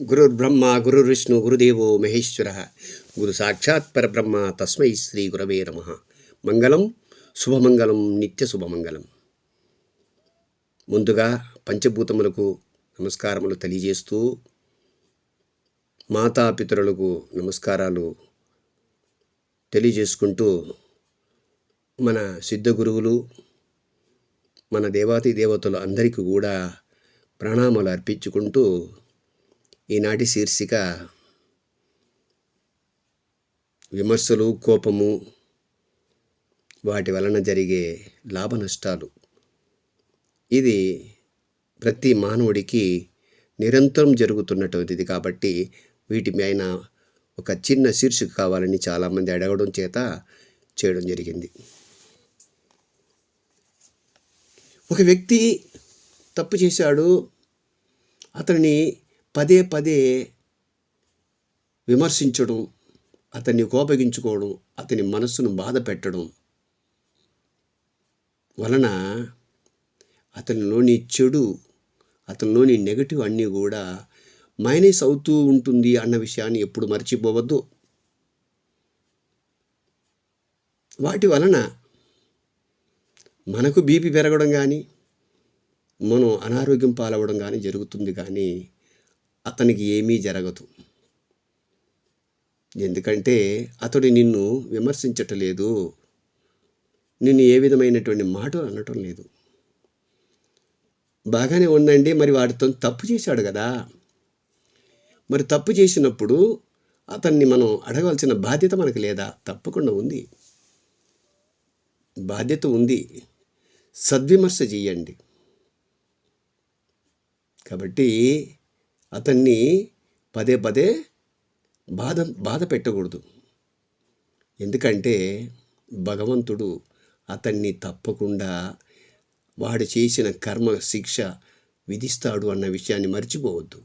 గురుర్బ్రహ్మ గురుర్విష్ణు గురుదేవో మహేశ్వర గురు సాక్షాత్ పరబ్రహ్మ తస్మై శ్రీ గురవే నమ మంగళం శుభమంగళం నిత్య శుభమంగళం ముందుగా పంచభూతములకు నమస్కారములు తెలియజేస్తూ మాతాపితరులకు నమస్కారాలు తెలియజేసుకుంటూ మన సిద్ధ గురువులు మన దేవాతి దేవతలు అందరికీ కూడా ప్రణామాలు అర్పించుకుంటూ ఈనాటి శీర్షిక విమర్శలు కోపము వాటి వలన జరిగే లాభ నష్టాలు. ఇది ప్రతి మానవుడికి నిరంతరం జరుగుతున్నటువంటిది కాబట్టి వీటి పైన ఒక చిన్న శీర్షిక కావాలని చాలామంది అడగడం చేత చేయడం జరిగింది. ఒక వ్యక్తి తప్పు చేశాడు అతని పదే పదే విమర్శించడం అతన్ని కోపగించుకోవడం అతని మనస్సును బాధ పెట్టడం వలన అతనిలోని చెడు అతనిలోని నెగటివ్ అన్నీ కూడా మైనస్ అవుతూ ఉంటుంది అన్న విషయాన్ని ఎప్పుడు మర్చిపోవద్దు. వాటి వలన మనకు బీపీ పెరగడం కానీ మనం అనారోగ్యం పాలవడం కానీ జరుగుతుంది కానీ అతనికి ఏమీ జరగదు. ఎందుకంటే అతడు నిన్ను విమర్శించటలేదు. నిన్ను ఏ విధమైనటువంటి మాటలు అనటం లేదు. బాగానే ఉందండి మరి వాడితో తప్పు చేశాడు కదా. మరి తప్పు చేసినప్పుడు అతన్ని మనం అడగవలసిన బాధ్యత మనకు లేదా? తప్పకుండా ఉంది. బాధ్యత ఉంది. సద్విమర్శ చేయండి. కాబట్టి అతన్ని పదే పదే బాధ బాధ పెట్టకూడదు. ఎందుకంటే భగవంతుడు అతన్ని తప్పకుండా వాడు చేసిన కర్మ శిక్ష విధిస్తాడు అన్న విషయాన్ని మర్చిపోవద్దు.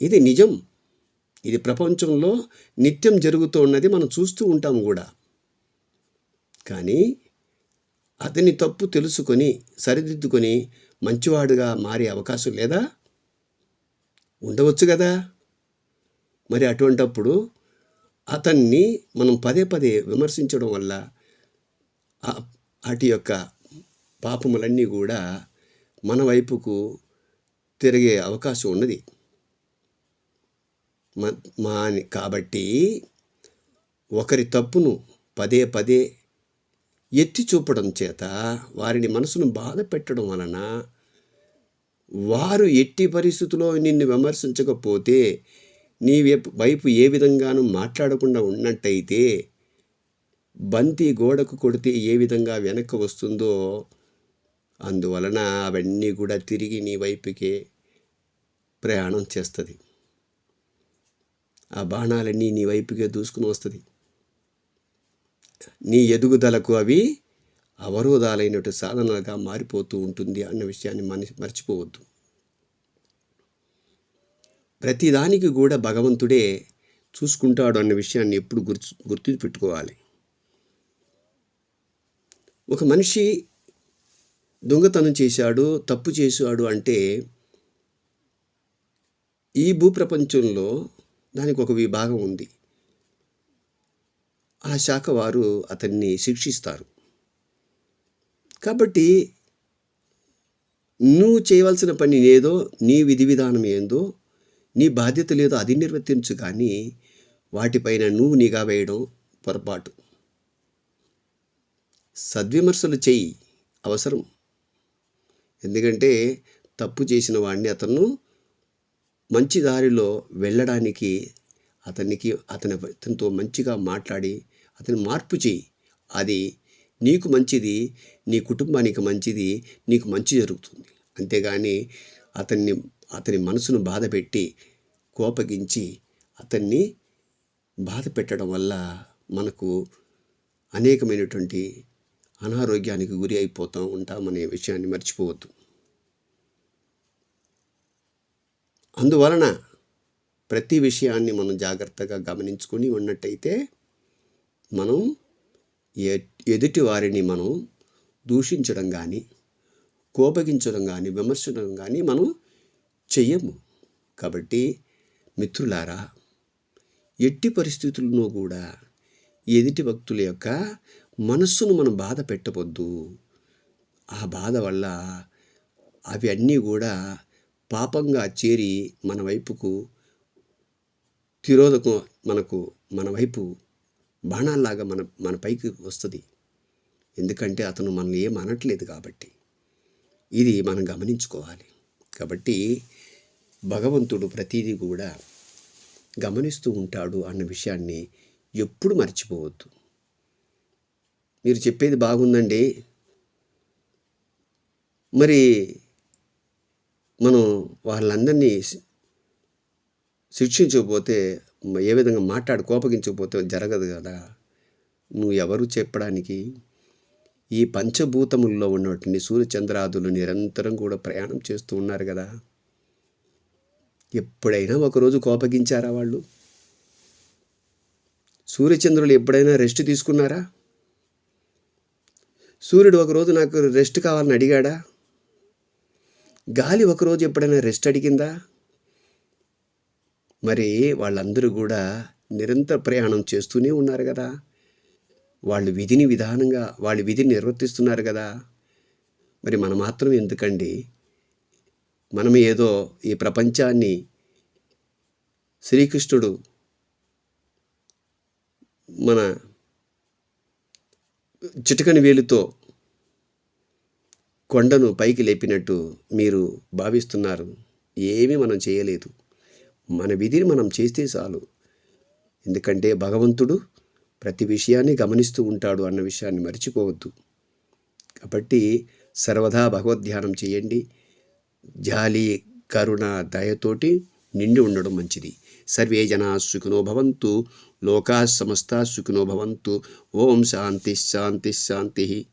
ఇది నిజం. ఇది ప్రపంచంలో నిత్యం జరుగుతూ ఉన్నది మనం చూస్తూ ఉంటాం కూడా. కానీ అతని తప్పు తెలుసుకొని సరిదిద్దుకొని మంచివాడుగా మారే అవకాశం లేదా? ఉండవచ్చు కదా? మరి అటువంటప్పుడు అతన్ని మనం పదే పదే విమర్శించడం వల్ల వాటి యొక్క పాపములన్నీ కూడా మన వైపుకు తిరిగే అవకాశం ఉన్నది. మా కాబట్టి ఒకరి తప్పును పదే పదే ఎత్తి చూపడం చేత వారిని మనసును బాధ పెట్టడం వలన వారు ఎట్టి పరిస్థితుల్లో నిన్ను విమర్శించకపోతే నీ వైపు ఏ విధంగానూ మాట్లాడకుండా ఉన్నట్టయితే బంతి గోడకు కొడితే ఏ విధంగా వెనక్కి వస్తుందో అందువలన అవన్నీ కూడా తిరిగి నీ వైపుకే ప్రయాణం చేస్తుంది. ఆ బాణాలన్నీ నీ వైపుకే దూసుకుని వస్తుంది. నీ ఎదుగుదలకు అవి అవరోధాలైనటు సాధనలుగా మారిపోతూ ఉంటుంది అన్న విషయాన్ని మన మర్చిపోవద్దు. ప్రతిదానికి కూడా భగవంతుడే చూసుకుంటాడు అన్న విషయాన్ని ఎప్పుడు గుర్తు గుర్తు పెట్టుకోవాలి ఒక మనిషి దొంగతనం చేశాడు తప్పు చేశాడు అంటే ఈ భూప్రపంచంలో దానికి ఒక విభాగం ఉంది. ఆ శాఖ వారు అతన్ని శిక్షిస్తారు. కాబట్టి నువ్వు చేయవలసిన పని ఏదో నీ విధి విధానం ఏందో నీ బాధ్యత లేదో అది నిర్వర్తించు కానీ వాటిపైన నువ్వు నిఘా వేయడం పొరపాటు. సద్విమర్శలు చేయి అవసరం. ఎందుకంటే తప్పు చేసిన వాడిని అతను మంచి దారిలో వెళ్ళడానికి అతనికి అతని అతనితో మంచిగా మాట్లాడి అతని మార్పు చేయి. అది నీకు మంచిది నీ కుటుంబానికి మంచిది నీకు మంచి జరుగుతుంది. అంతేగాని అతన్ని అతని మనసును బాధ పెట్టి కోపగించి అతన్ని బాధ పెట్టడం వల్ల మనకు అనేకమైనటువంటి అనారోగ్యానికి గురి అయిపోతూ ఉంటామనే విషయాన్ని మర్చిపోవద్దు. అందువలన ప్రతి విషయాన్ని మనం జాగ్రత్తగా గమనించుకొని ఉన్నట్టయితే మనం ఎదుటి వారిని మనం దూషించడం కానీ కోపగించడం కానీ విమర్శించడం కానీ మనం చెయ్యము. కాబట్టి మిత్రులారా ఎట్టి పరిస్థితుల్లో కూడా ఎదుటి భక్తుల యొక్క మనస్సును మనం బాధ పెట్టవద్దు ఆ బాధ వల్ల అవి అన్నీ కూడా పాపంగా చేరి మన వైపుకు తిరోధకం మనకు మన వైపు బాణాల్లాగా మన మన పైకి వస్తుంది. ఎందుకంటే అతను మనల్ని ఏం అనట్లేదు కాబట్టి. ఇది మనం గమనించుకోవాలి. కాబట్టి భగవంతుడు ప్రతిదీ కూడా గమనిస్తూ ఉంటాడు అన్న విషయాన్ని ఎప్పుడు మర్చిపోవద్దు. మీరు చెప్పేది బాగుందండి. మరి మనం వాళ్ళందరినీ శిక్షించకపోతే ఏ విధంగా మాట్లాడి కోపగించకపోతే జరగదు కదా. నువ్వు ఎవరు చెప్పడానికి? ఈ పంచభూతముల్లో ఉన్నటువంటి సూర్యచంద్రాదులు నిరంతరం కూడా ప్రయాణం చేస్తూ ఉన్నారు కదా. ఎప్పుడైనా ఒకరోజు కోపగించారా వాళ్ళు? సూర్యచంద్రులు ఎప్పుడైనా రెస్ట్ తీసుకున్నారా? సూర్యుడు ఒకరోజు నాకు రెస్ట్ కావాలని అడిగాడా? గాలి ఒకరోజు ఎప్పుడైనా రెస్ట్ అడిగిందా? మరి వాళ్ళందరూ కూడా నిరంతర ప్రయాణం చేస్తూనే ఉన్నారు కదా. వాళ్ళు విధిని విధానంగా వాళ్ళ విధిని నిర్వర్తిస్తున్నారు కదా. మరి మనం మాత్రం ఎందుకండి? మనం ఏదో ఈ ప్రపంచాన్ని శ్రీకృష్ణుడు మన చిటకని వేలుతో కొండను పైకి లేపినట్టు మీరు భావిస్తున్నారు. ఏమీ మనం చేయలేదు. మన విధిని మనం చేస్తే చాలు. ఎందుకంటే భగవంతుడు ప్రతి విషయాన్ని గమనిస్తూ ఉంటాడు అన్న విషయాన్ని మర్చిపోవద్దు. కాబట్టి సర్వదా భగవద్ధ్యానం చేయండి. జాలి కరుణ దయతోటి నిండి ఉండడం మంచిది. సర్వే జనా సుఖినో భవంతు లోకా సమస్త సుఖినో భవంతు. ఓం శాంతి శాంతి శాంతి.